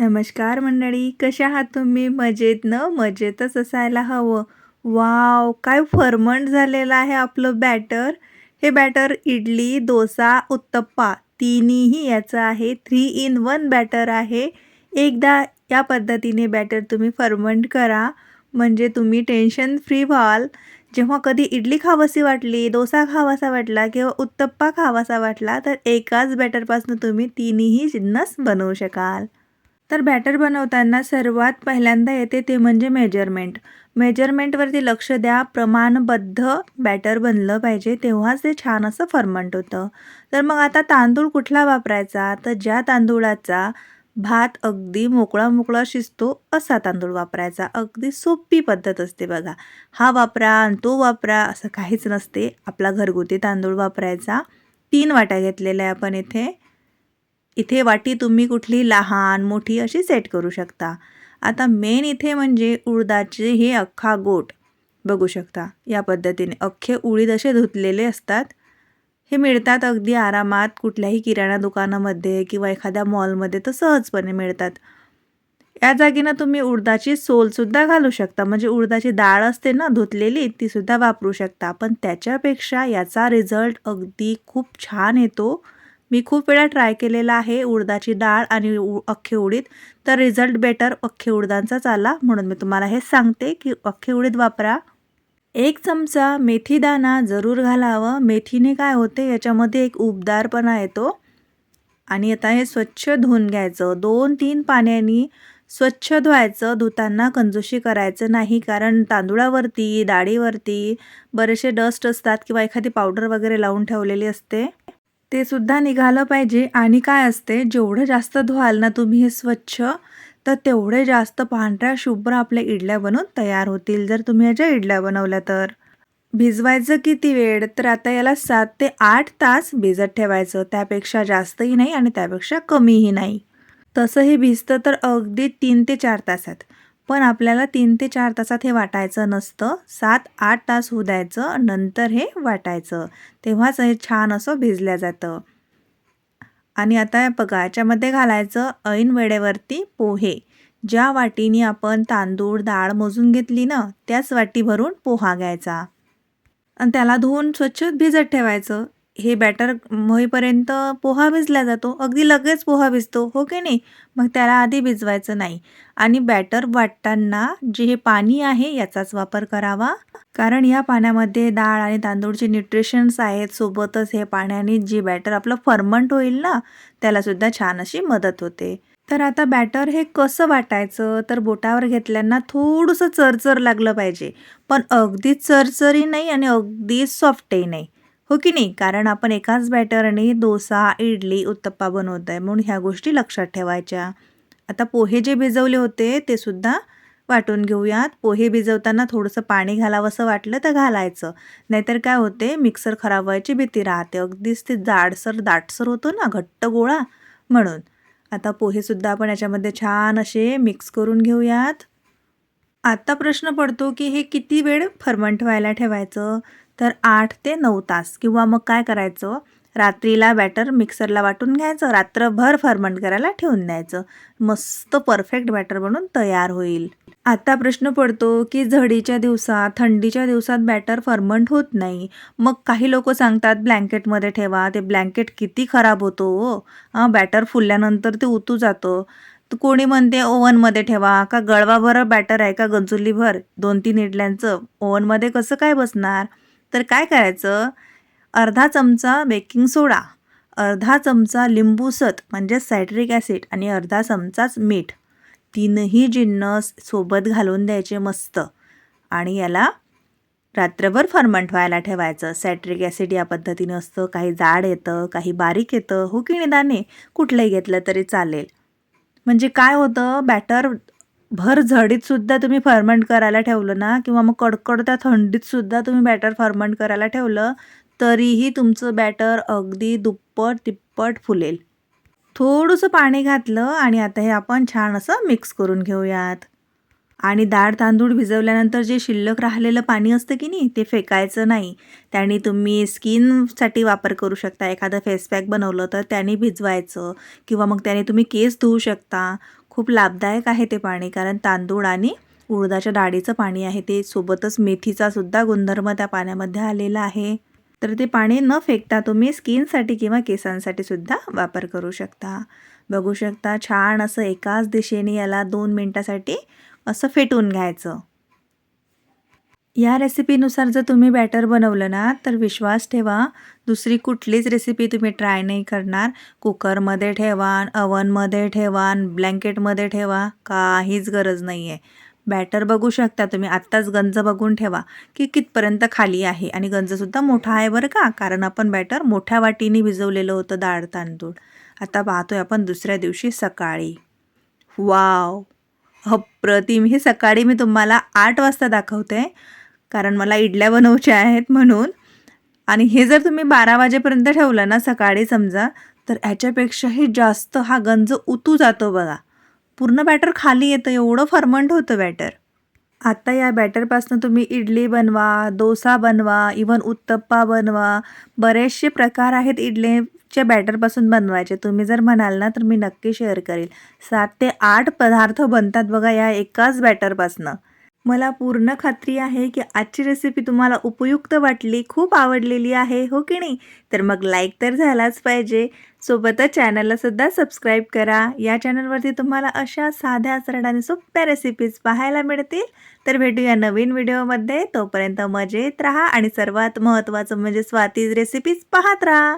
नमस्कार मंडळी कशा आहात तुम्ही? मजेत न? मजेतच असायला हवं. वाव काय फर्मंट झालेलं आहे आपलं बॅटर. हे बॅटर इडली डोसा उत्तप्पा तिन्हीही याचं आहे. थ्री इन वन बॅटर आहे. एकदा या पद्धतीने बॅटर तुम्ही फर्मंट करा. म्हणजे तुम्ही टेन्शन फ्री व्हाल. जेव्हा कधी इडली खावसी वाटली डोसा खावासा वाटला किंवा उत्तप्पा खावासा वाटला तर एकाच बॅटरपासून तुम्ही तिन्ही जिन्नस बनवू शकाल. तर बॅटर बनवताना सर्वात पहिल्यांदा येते ते म्हणजे मेजरमेंट मेजरमेंटवरती लक्ष द्या प्रमाणबद्ध बॅटर बनलं पाहिजे तेव्हाच ते छान असं फर्मंट होतं. तर मग आता तांदूळ कुठला वापरायचा? तर ज्या तांदूळाचा भात अगदी मोकळा मोकळा शिजतो असा तांदूळ वापरायचा. अगदी सोपी पद्धत असते बघा. हा वापरा आणि तो वापरा असं काहीच नसते. आपला घरगुती तांदूळ वापरायचा. तीन वाट्या घेतलेल्या आहे आपण इथे. इथे वाटी तुम्ही कुठली लहान मोठी अशी सेट करू शकता. आता मेन इथे म्हणजे उडदाचे हे अख्खा गोट बघू शकता. या पद्धतीने अख्खे उडीद असे धुतलेले असतात. हे मिळतात अगदी आरामात कुठल्याही किराणा दुकानामध्ये किंवा एखाद्या मॉलमध्ये तर सहजपणे मिळतात. या जागीनं तुम्ही उडदाची सोलसुद्धा घालू शकता. म्हणजे उडदाची डाळ असते ना धुतलेली तीसुद्धा वापरू शकता. पण त्याच्यापेक्षा याचा रिझल्ट अगदी खूप छान येतो. मी खूप वेळा ट्राय केलेला आहे उडदाची डाळ आणि उ अख्खे उडीद. तर रिझल्ट बेटर अख्खे उडदांचाच आला म्हणून मी तुम्हाला हे सांगते की अख्खे उडीद वापरा. एक चमचा मेथीदाणा जरूर घालावं. मेथीने काय होते? याच्यामध्ये एक उबदारपणा येतो. आणि आता हे स्वच्छ धुवून घ्यायचं. दोन तीन पाण्यानी स्वच्छ धुवायचं. धुताना कंजूशी करायचं नाही कारण तांदुळावरती डाळीवरती बरेचसे डस्ट असतात किंवा एखादी पावडर वगैरे लावून ठेवलेली असते. ते सुद्धा निघालं पाहिजे. आणि काय असते जेवढं जास्त धुवाल ना तुम्ही हे स्वच्छ तर तेवढे जास्त पांढऱ्या शुभ्र आपल्या इडल्या बनवून तयार होतील. जर तुम्ही याच्या इडल्या बनवल्या तर. भिजवायचं किती वेळ? तर आता याला सात ते आठ तास भिजत ठेवायचं. त्यापेक्षा जास्तही नाही आणि त्यापेक्षा कमीही नाही. तसं हे भिजतं तर अगदी तीन ते चार तासात. पण आपल्याला तीन ते चार तासात हे वाटायचं नसतं. सात आठ तास होऊ द्यायचं नंतर हे वाटायचं. तेव्हाच हे छान असं भिजल्या जातं. आणि आता बघा याच्यामध्ये घालायचं ऐन वेळेवरती पोहे. ज्या वाटीने आपण तांदूळ डाळ मोजून घेतली ना त्याच वाटी भरून पोहा घ्यायचा. आणि त्याला धुवून स्वच्छ भिजत ठेवायचं. हे बॅटर होईपर्यंत पोहा भिजला जातो. अगदी लगेच पोहा भिजतो हो की नाही? मग त्याला आधी भिजवायचं नाही. आणि बॅटर वाटताना जे हे पाणी आहे याचाच वापर करावा. कारण या पाण्यामध्ये डाळ आणि तांदूळचे न्यूट्रिशन्स आहेत सोबतच हे पाण्याने जे बॅटर आपलं फर्मंट होईल ना त्यालासुद्धा छान अशी मदत होते. तर आता बॅटर हे कसं वाटायचं? तर बोटावर घेतल्यांना थोडंसं चरचर लागलं पाहिजे. पण अगदीच चरचरी नाही आणि अगदीच सॉफ्टही नाही. हो की नाही? कारण आपण एकाच बॅटरने डोसा इडली उत्तप्पा बनवत आहे म्हणून ह्या गोष्टी लक्षात ठेवायच्या. आता पोहे जे भिजवले होते ते सुद्धा वाटून घेऊयात. पोहे भिजवताना थोडंसं पाणी घालावंसं वाटलं तर घालायचं. नाहीतर काय होते? मिक्सर खराब व्हायची भीती राहते. अगदीच ते जाडसर दाटसर होतो ना घट्ट गोळा म्हणून. आता पोहेसुद्धा आपण याच्यामध्ये छान असे मिक्स करून घेऊयात. आता प्रश्न पडतो की हे किती वेळ फर्मंट व्हायला ठेवायचं? तर आठ ते नऊ तास. किंवा मग काय करायचं? रात्रीला बॅटर मिक्सरला वाटून घ्यायचं. रात्रभर फर्मंट करायला ठेवून द्यायचं. मस्त परफेक्ट बॅटर बनून तयार होईल. आता प्रश्न पडतो की झडीच्या दिवसात थंडीच्या दिवसात बॅटर फर्मंट होत नाही. मग काही लोक सांगतात ब्लँकेटमध्ये ठेवा. ते ब्लँकेट किती खराब होतो हो. बॅटर फुलल्यानंतर ते उतू जातो. कोणी म्हणते ओव्हनमध्ये ठेवा. का गळवाभर बॅटर आहे का गंजुलीभर? दोन तीन इडल्यांचं. ओव्हनमध्ये कसं काय बसणार? तर काय करायचं? अर्धा चमचा बेकिंग सोडा अर्धा चमचा लिंबूसत म्हणजे सायट्रिक ॲसिड आणि अर्धा चमचाच मीठ. तीनही जिन्नस सोबत घालून द्यायचे मस्त. आणि याला रात्रभर फर्मंट व्हायला ठेवायचं. सॅट्रिक ॲसिड या पद्धतीनं असतं काही जाड येतं काही बारीक येतं. हो की निदाने कुठलंही घेतलं तरी चालेल. म्हणजे काय होतं? बॅटर भर झडीतसुद्धा तुम्ही फर्मंट करायला ठेवलं ना किंवा मग कडकडत्या थंडीतसुद्धा तुम्ही बॅटर फर्मंट करायला ठेवलं तरीही तुमचं बॅटर अगदी दुप्पट तिप्पट फुलेल. थोडंसं पाणी घातलं आणि आता हे आपण छान असं मिक्स करून घेऊयात. आणि डाळ तांदूळ भिजवल्यानंतर जे शिल्लक राहिलेलं पाणी असतं की नाही ते फेकायचं नाही. त्याने तुम्ही स्किनसाठी वापर करू शकता. एखादं फेस पॅक बनवलं तर त्याने भिजवायचं. किंवा मग त्याने तुम्ही केस धुवू शकता. खूप लाभदायक आहे ते पाणी कारण तांदूळ आणि उडदाच्या डाळीचं पाणी आहे ते सोबतच मेथीचा सुद्धा गुणधर्म त्या पाण्यामध्ये आलेला आहे. तर ते पाणी न फेकता तुम्ही स्किनसाठी किंवा केसांसाठी सुद्धा वापर करू शकता. बघू शकता छान असं एकाच दिशेने याला दोन मिनटासाठी असं फेटून घ्यायचं. या रेसिपीनुसार जर तुम्ही बॅटर बनवलं ना तर विश्वास ठेवा. दुसरी कुठलीच रेसिपी तुम्ही ट्राय नाही करणार. कुकरमध्ये ठेवा अवनमध्ये ठेवा ब्लँकेटमध्ये ठेवा काहीच गरज नाही आहे बॅटर बघू शकता तुम्ही. आत्ताच गंज बघून ठेवा की कितपर्यंत खाली आहे. आणि गंजसुद्धा मोठा आहे बरं का? कारण आपण बॅटर मोठ्या वाटीने भिजवलेलं होतं डाळ तांदूळ. आता पाहतोय आपण दुसऱ्या दिवशी सकाळी. वाव अप्रतिम. हे सकाळी मी तुम्हाला आठ वाजता दाखवते. कारण मला इडल्या बनवच्या आहेत म्हणून. आणि हे जर तुम्ही बारा वाजेपर्यंत ठेवलं ना सकाळी समजा तर ह्याच्यापेक्षाही जास्त हा गंज उतू जातो बघा. पूर्ण बॅटर खाली येतं एवढं फर्मंट होतं बॅटर. आता या बॅटरपासून तुम्ही इडली बनवा डोसा बनवा इवन उत्तप्पा बनवा बरेचसे प्रकार आहेत इडलीच्या बॅटरपासून बनवायचे. तुम्ही जर म्हणाल ना तर मी नक्की शेअर करेल. सात ते आठ पदार्थ बनतात बघा या एकाच बॅटरपासनं. मला पूर्ण खात्री आहे की आजची रेसिपी तुम्हाला उपयुक्त वाटली खूप आवडलेली आहे हो की नाही? तर मग लाईक तर झालाच पाहिजे. सोबतच चॅनलला सुद्धा सबस्क्राईब करा. या चॅनलवरती तुम्हाला अशा साध्या सरळ आणि सोप्या रेसिपीज पाहायला मिळतील. तर भेटूया नवीन व्हिडिओमध्ये तोपर्यंत मजेत राहा आणि सर्वात महत्त्वाचं म्हणजे स्वातीज रेसिपीज पाहत राहा.